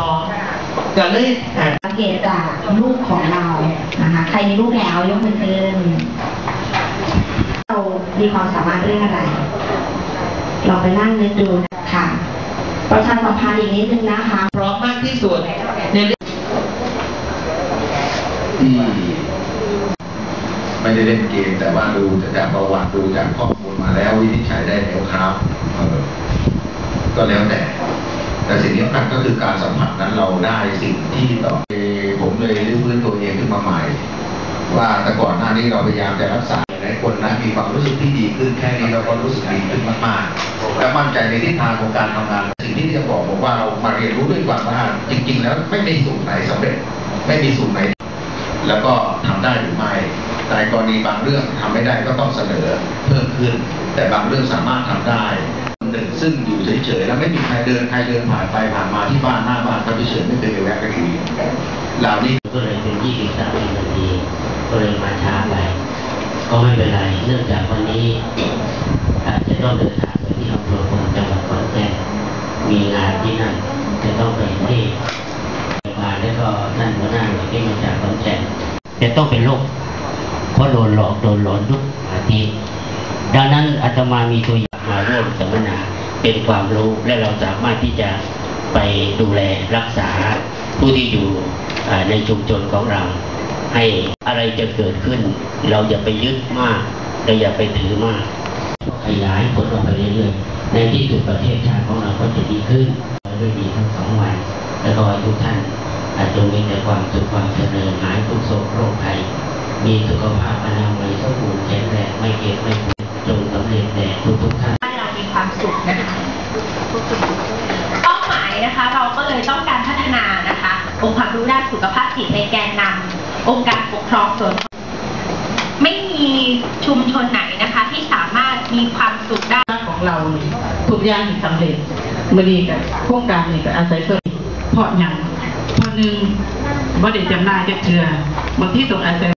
ร้องก็เลยสังเกตจากลูกของเรานะคะใครมีลูกแล้วยกมือขึ้นเรามีความสามารถเรื่องอะไรลองไปนั่งนึกดูค่ะประชาสัมพันธ์อีกนิดนึงนะคะพร้อมมากที่สุดในเรื่องที่ไม่ได้เล่นเกมแต่ว่าดูจากประวัติดูจากข้อมูลมาแล้ววินิจฉัยได้แล้วครับก็แล้วแต่ แต่สิ่งที่สำคัญก็คือการสัมผัสนั้นเราได้สิ่งที่ต่อผมเลยรื้อฟื้นตัวเองขึ้นมาใหม่ ว่าแต่ก่อนหน้านี้เราพยายามจะรักษาหลายคนนะมีความรู้สึกที่ดีขึ้นแค่นี้เราก็รู้สึกดีขึ้นมากๆและมั่นใจในทิศทางของการทำงานสิ่งที่จะบอกบอกว่าเรามาเรียนรู้ด้วยกันว่าจริง ๆ แล้วไม่มีสูตรไหนสำเร็จ ไม่มีสูตรไหน แล้วก็ทำได้หรือไม่แต่กรณีบางเรื่องทำไม่ได้ก็ต้องเสนอเพิ่มขึ้น แต่บางเรื่องสามารถทำได้ หนึ่งซึ่งอยู่เฉยๆแล้วไม่มีใครเดินใครเดินผ่านไปผ่านมาที่บ้านหน้าบ้านเขาเฉยๆไม่เคยไปแวะไปคุยเหล่านี้ก็เลยเป็นยี่สิบสามนาทีก็เลยมาช้าไปก็ไม่เป็นไรเนื่องจากวันนี้อาจจะต้องเดินทางไปที่อำเภอพลจังหวัดขอนแก่นมีงานที่นั่นจะต้องไปที่มาแล้วก็ท่นหัวหน้าหน่วยที่มาจากขอนแก่นจะต้องเป็นโรคเพราะโดนหลอกโดนหลอนทุกอาทิตย์ดังนั้นอาตมามีตัวอย่างมาร่วมสัมมนา เป็นความรู้และเราสามารถที่จะไปดูแลรักษาผู้ที่อยู่ในชุมชนของเรา ให้อะไรจะเกิดขึ้น เราอย่าไปยึดมากเราอย่าไปถือมากขยายผลออกไปเรื่อยๆในที่สุดประเทศชาติของเราก็จะดีขึ้นด้วยดีทั้งสองวันแล้วก็ให้ทุกท่านอาจจะมีแต่ความสุขความเจริญหายทุกโศกโรคภัยมีสุขภาพอนามัยสมบูรณ์แข็งแรงไม่เก็บไม่ป่วยจงสำเร็จแด่ทุกทุกท่าน ความสุขนะคะเป้าหมายนะคะ เราก็เลยต้องการพัฒนานะคะ องค์ความรู้ด้านสุขภาพจิตในแกนนำองค์การปกครองส่วน ไม่มีชุมชนไหนนะคะ ที่สามารถมีความสุขได้ของเราทุกอย่างนี่สำเร็จมือดีกับโครงการนี่ก็อาศัยเพิ่มเพราะหยังเพราะหนึ่งบ่ได้จำหน่ายจะเถื่อบางที่ต้องอาศัย